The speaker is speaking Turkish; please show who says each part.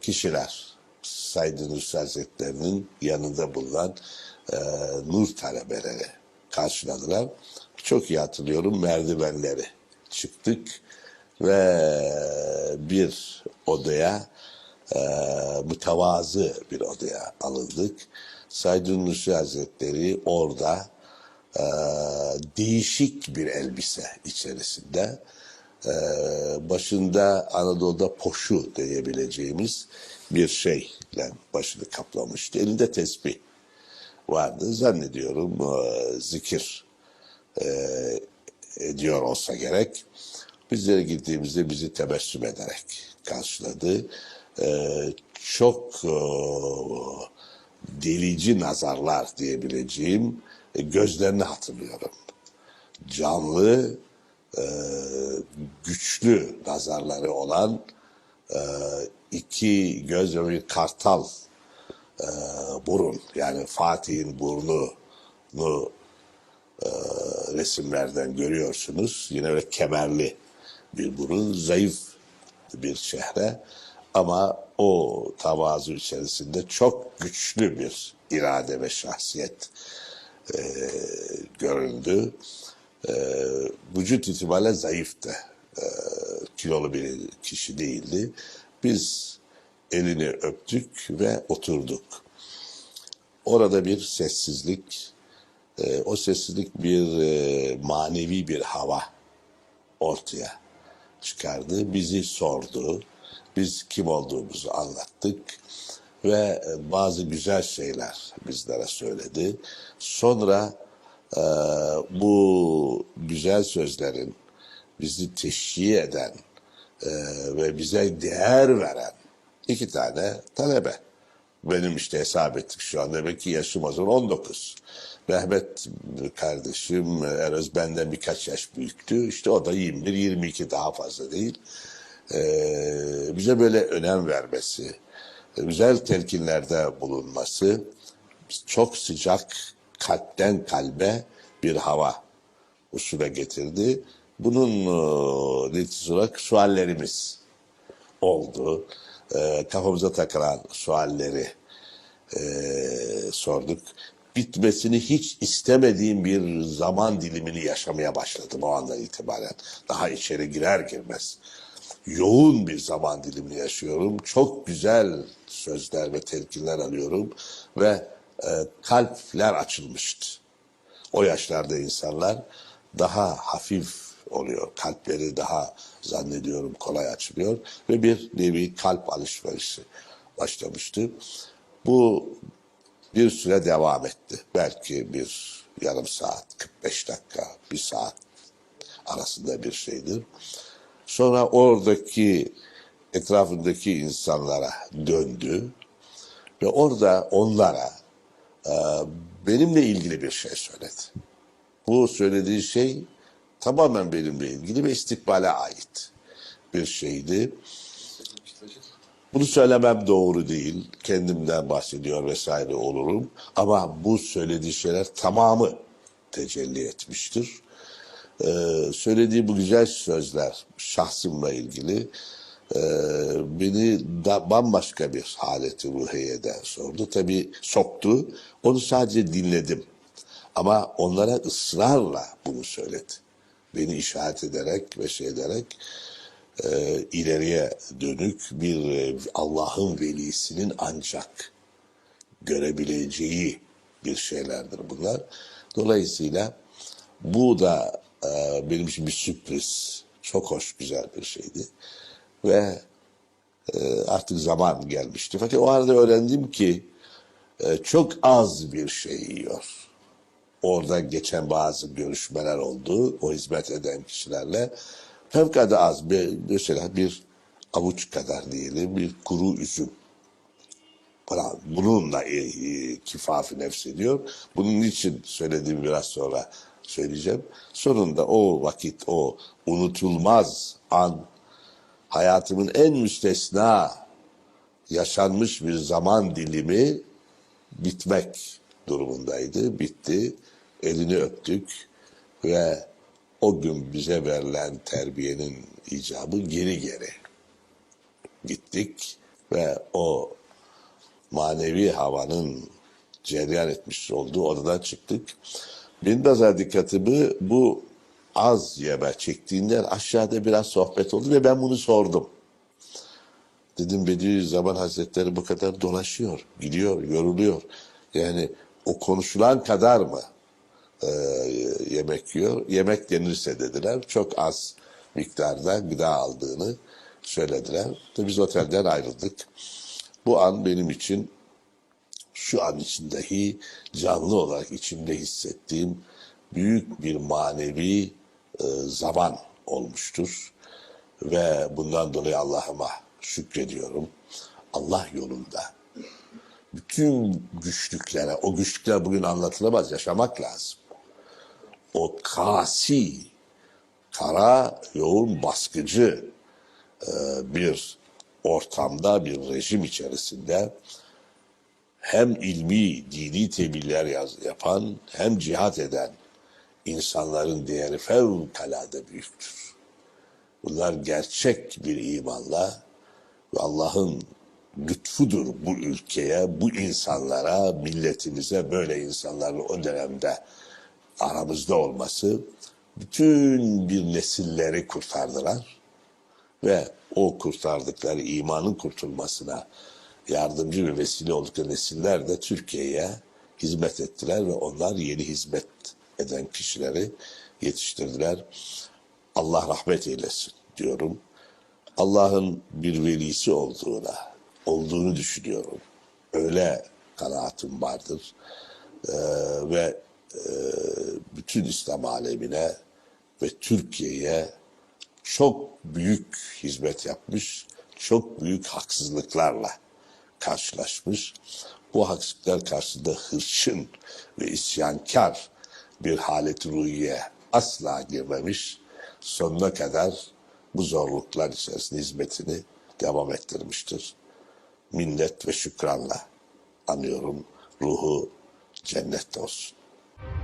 Speaker 1: kişiler Said Hazretleri'nin yanında bulunan e, nur talebeleri karşıladılar. Çok iyi hatırlıyorum merdivenleri çıktık ve bir odaya e, mütevazı bir odaya alındık. Said Nursi Hazretleri orada e, değişik bir elbise içerisinde e, başında Anadolu'da poşu diyebileceğimiz bir şeyle başını kaplamıştı. Elinde tesbih vardı. Zannediyorum e, zikir e, ediyor olsa gerek. Bizlere gittiğimizde bizi tebessüm ederek karşıladı. E, çok e, delici nazarlar diyebileceğim e, gözlerini hatırlıyorum. Canlı, e, güçlü nazarları olan e, iki göz ve kartal e, burun yani Fatih'in burnunu resimlerden görüyorsunuz. Yine böyle kemerli bir burun, zayıf bir çehre ama o tavazu içerisinde çok güçlü bir irade ve şahsiyet e, göründü. E, vücut itibariyle zayıftı. E, kilolu bir kişi değildi. Biz elini öptük ve oturduk. Orada bir sessizlik, e, o sessizlik bir e, manevi bir hava ortaya çıkardı. Bizi sordu. Biz kim olduğumuzu anlattık ve bazı güzel şeyler bizlere söyledi. Sonra e, bu güzel sözlerin bizi teşhir eden e, ve bize değer veren iki tane talebe. Benim işte hesap ettik şu an demek ki yaşım o zaman 19. Mehmet kardeşim Eröz benden birkaç yaş büyüktü. İşte o da 21-22 daha fazla değil. Ee, bize böyle önem vermesi, güzel telkinlerde bulunması çok sıcak kalpten kalbe bir hava usule getirdi. Bunun e, neticesi olarak suallerimiz oldu. E, kafamıza takılan sualleri e, sorduk. Bitmesini hiç istemediğim bir zaman dilimini yaşamaya başladım o andan itibaren. Daha içeri girer girmez. Yoğun bir zaman dilimini yaşıyorum. Çok güzel sözler ve telkinler alıyorum. Ve e, kalpler açılmıştı. O yaşlarda insanlar daha hafif oluyor. Kalpleri daha zannediyorum kolay açılıyor ve bir nevi kalp alışverişi başlamıştı. Bu bir süre devam etti. Belki bir yarım saat, 45 dakika, bir saat arasında bir şeydir. Sonra oradaki etrafındaki insanlara döndü ve orada onlara benimle ilgili bir şey söyledi. Bu söylediği şey tamamen benimle ilgili ve istikbale ait bir şeydi. Bunu söylemem doğru değil. Kendimden bahsediyor vesaire olurum. Ama bu söylediği şeyler tamamı tecelli etmiştir. Ee, söylediği bu güzel sözler şahsımla ilgili e, beni da bambaşka bir haleti ruhiyeden sordu. Tabii soktu. Onu sadece dinledim. Ama onlara ısrarla bunu söyledi. Beni işaret ederek ve şey ederek e, ileriye dönük bir e, Allah'ın velisinin ancak görebileceği bir şeylerdir bunlar. Dolayısıyla bu da e, benim için bir sürpriz. Çok hoş, güzel bir şeydi. Ve e, artık zaman gelmişti. Fakat o arada öğrendim ki e, çok az bir şey yiyor. Orada geçen bazı görüşmeler oldu o hizmet eden kişilerle. Fevkalade az bir, mesela bir avuç kadar diyelim bir kuru üzüm falan. Bununla e, e, kifafı nefsediyor. Bunun için söylediğimi biraz sonra söyleyeceğim. Sonunda o vakit, o unutulmaz an hayatımın en müstesna yaşanmış bir zaman dilimi bitmek durumundaydı. Bitti. Elini öptük ve o gün bize verilen terbiyenin icabı geri geri gittik ve o manevi havanın cereyan etmiş olduğu odadan çıktık. Benim de dikkatimi bu az yeme çektiğinden aşağıda biraz sohbet oldu ve ben bunu sordum. Dedim Bediüzzaman Hazretleri bu kadar dolaşıyor, gidiyor, yoruluyor. Yani o konuşulan kadar mı e, yemek yiyor? Yemek denirse dediler çok az miktarda gıda aldığını söylediler. Tabii biz otelden ayrıldık. Bu an benim için şu an için dahi canlı olarak içimde hissettiğim büyük bir manevi zaman olmuştur. Ve bundan dolayı Allah'ıma şükrediyorum. Allah yolunda bütün güçlüklere, o güçlükler bugün anlatılamaz, yaşamak lazım. O kasi, kara, yoğun, baskıcı e, bir ortamda, bir rejim içerisinde hem ilmi, dini tebliğler yapan hem cihat eden insanların değeri fevkalade büyüktür. Bunlar gerçek bir imanla ve Allah'ın lütfudur bu ülkeye, bu insanlara, milletimize böyle insanların o dönemde aramızda olması bütün bir nesilleri kurtardılar ve o kurtardıkları imanın kurtulmasına yardımcı ve vesile oldukları nesiller de Türkiye'ye hizmet ettiler ve onlar yeni hizmet eden kişileri yetiştirdiler. Allah rahmet eylesin diyorum. Allah'ın bir velisi olduğuna, olduğunu düşünüyorum. Öyle kanaatim vardır. Ee, ve e, bütün İslam alemine ve Türkiye'ye çok büyük hizmet yapmış, çok büyük haksızlıklarla karşılaşmış. Bu haksızlıklar karşısında hırçın ve isyankar bir halet ruhiye asla girmemiş, sonuna kadar bu zorluklar içerisinde hizmetini devam ettirmiştir. Minnet ve şükranla anıyorum. Ruhu cennette olsun.